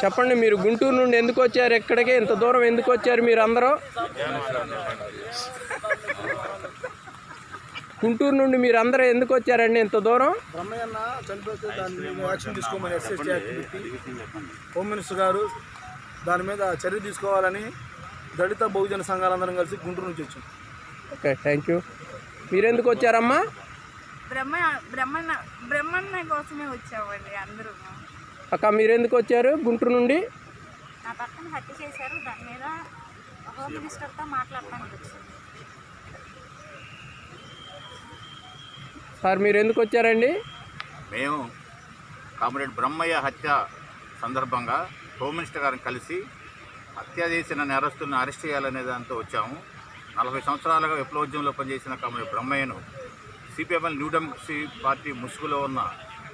చెప్పండి మీరు గుంటూరు నుండి ఎందుకు వచ్చారు? ఎక్కడికి? ఇంత దూరం ఎందుకు వచ్చారు మీరు అందరూ? గుంటూరు నుండి మీరు అందరూ ఎందుకు వచ్చారండి ఇంత దూరం? బ్రహ్మయ్యన్న చనిపోతే దాని మీద యాక్షన్ తీసుకోమని ఎస్ఎస్టీ యాక్ట్ పెట్టి హోమ్ మినిస్టర్ గారు దాని మీద చర్య తీసుకోవాలని దళిత బహుజన సంఘాలందరం కలిసి గుంటూరు నుంచి వచ్చాం. ఓకే థ్యాంక్ యూ మీరు ఎందుకు వచ్చారమ్మా? బ్రహ్మ బ్రహ్మన్న బ్రహ్మన్న కోసమే వచ్చామండి అందరూ. అక్క మీరు ఎందుకు వచ్చారు గుంటూరు నుండి? నా పక్కన హత్య చేశారు. దాని మీద హోమ్ మినిస్టర్తో మాట్లాడటానికి వచ్చాను సార్ మీరు ఎందుకు వచ్చారండి? మేము కామ్రేడ్ బ్రహ్మయ్య హత్య సందర్భంగా హోమ్ మినిస్టర్ గారిని కలిసి హత్య చేసిన నేరస్తులను అరెస్ట్ చేయాలనే దాంతో వచ్చాము. నలభై సంవత్సరాలుగా విప్లవోద్యమంలో పనిచేసిన కామ్రేడ్ బ్రహ్మయ్యను సిపిఎంఎల్ న్యూ డెమోక్రసీ పార్టీ ముసుగులో ఉన్న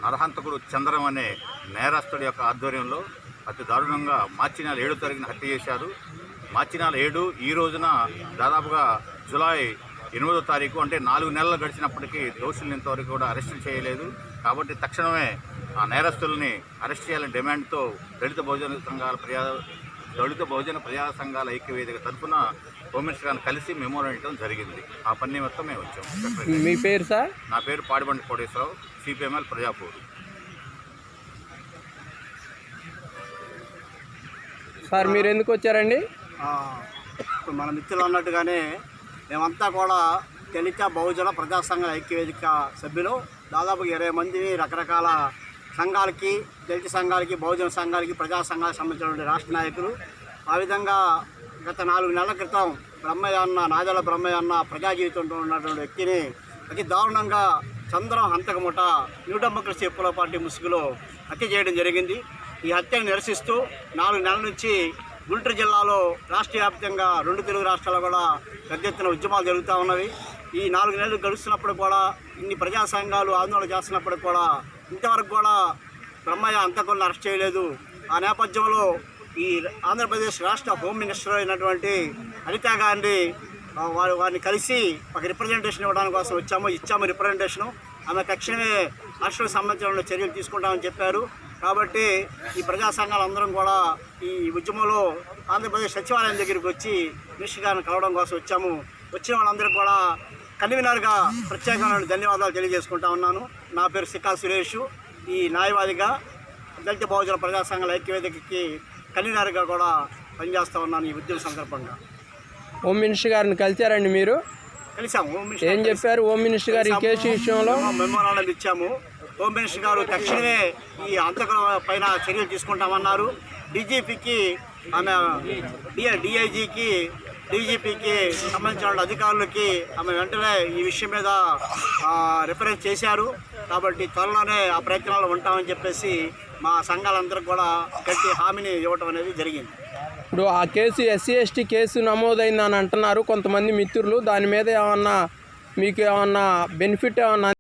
నరహంతకుడు చంద్రం అనే నేరస్తుడి యొక్క ఆధ్వర్యంలో అతి దారుణంగా మార్చి నెల ఏడు తారీఖున హత్య చేశారు. మార్చి నెల ఏడు ఈ రోజున దాదాపుగా జులై ఎనిమిదో తారీఖు అంటే నాలుగు నెలలు గడిచినప్పటికీ దోషులను ఇంతవరకు కూడా అరెస్ట్ చేయలేదు. కాబట్టి తక్షణమే ఆ నేరస్తుల్ని అరెస్ట్ చేయాలని డిమాండ్తో దళిత భోజన సంఘాల ఫిర్యాదు దళిత బహుజన ప్రజా సంఘాల ఐక్యవేదిక తరఫున హోమ్ మినిస్టర్ గారిని కలిసి మెమోరాండం ఇవ్వడం జరిగింది. ఆ పని నిమిత్తం మేము వచ్చాం. మీ పేరు సార్? నా పేరు పాడిబండి కోటేశ్వరరావు సిపిఎంఎల్ ప్రజాపూర్. సార్ మీరు ఎందుకు వచ్చారండి? మన మిత్రులు అన్నట్టుగానే మేమంతా కూడా దళిత బహుజన ప్రజా సంఘ ఐక్యవేదిక సభ్యులు. దాదాపు ఇరవై మంది రకరకాల సంఘాలకి దళిత సంఘాలకి బహుజన సంఘాలకి ప్రజా సంఘాలకు సంబంధించినటువంటి రాష్ట్ర నాయకులు. ఆ విధంగా గత నాలుగు నెలల క్రితం బ్రహ్మయ్య అన్న నాదల బ్రహ్మయ్య అన్న ప్రజా జీవితంలో ఉన్నటువంటి వ్యక్తిని అతి దారుణంగా చంద్రం హంతకముట న్యూ డెమోక్రసీ ఎప్పుల పార్టీ ముసుగులో హత్య చేయడం జరిగింది. ఈ హత్యను నిరసిస్తూ నాలుగు నెలల నుంచి గుంటూరు జిల్లాలో రాష్ట్ర వ్యాప్తంగా రెండు తెలుగు రాష్ట్రాలు కూడా పెద్ద ఎత్తున ఉద్యమాలు జరుగుతూ ఉన్నవి. ఈ నాలుగు నెలలు గడుస్తున్నప్పుడు కూడా ఇన్ని ప్రజా సంఘాలు ఆందోళన చేస్తున్నప్పుడు కూడా ఇంతవరకు కూడా బ్రహ్మయ్య అంతకులను అరెస్ట్ చేయలేదు. ఆ నేపథ్యంలో ఈ ఆంధ్రప్రదేశ్ రాష్ట్ర హోమ్ మినిస్టర్ అయినటువంటి అనితా గాంధీ వారు వారిని కలిసి ఒక రిప్రజెంటేషన్ ఇవ్వడానికి కోసం వచ్చాము. ఇచ్చాము రిప్రజెంటేషను ఆమె తక్షణమే రాష్ట్రం సంబంధించిన చర్యలు తీసుకుంటామని చెప్పారు. కాబట్టి ఈ ప్రజా సంఘాలందరం కూడా ఈ ఉద్యమంలో ఆంధ్రప్రదేశ్ సచివాలయం దగ్గరికి వచ్చి మినిస్టర్ గారిని కలవడం కోసం వచ్చాము. వచ్చిన వాళ్ళందరికీ కూడా కన్వీనర్గా ప్రత్యేకమైన ధన్యవాదాలు తెలియజేసుకుంటా ఉన్నాను. నా పేరు సికా సురేష్. ఈ న్యాయవాదిగా దళిత బహుజన ప్రజా సంఘాల ఐక్యవేదికకి కన్వీనర్గా కూడా పనిచేస్తూ ఉన్నాను ఈ ఉద్యమ సందర్భంగా. హోమ్ మినిస్టర్ గారిని కలిశారండి మీరు? కలిసాము హోమ్ మినిస్టర్ ఏం చెప్పారు? హోమ్ మినిస్టర్ గారు ఈ కేసు విషయంలో? మెమోరాండం ఇచ్చాము. హోమ్ మినిస్టర్ గారు తక్షణమే ఈ అంతకుల పైన చర్యలు తీసుకుంటామన్నారు. డీజీపీకి ఆమె డిఐజీకి డీజీపీకి సంబంధించిన అధికారులకి ఆమె వెంటనే ఈ విషయం మీద రిఫరెన్స్ చేశారు. కాబట్టి త్వరలోనే ఆ ప్రయత్నాలు ఉంటామని చెప్పేసి మా సంఘాలందరూ కూడా గట్టి హామీని ఇవ్వటం అనేది జరిగింది. ఇప్పుడు ఆ కేసు ఎస్సీ ఎస్టీ కేసు నమోదైందని అంటున్నారు కొంతమంది మిత్రులు. దాని మీద ఏమన్నా మీకు ఏమన్నా బెనిఫిట్ ఏమన్నా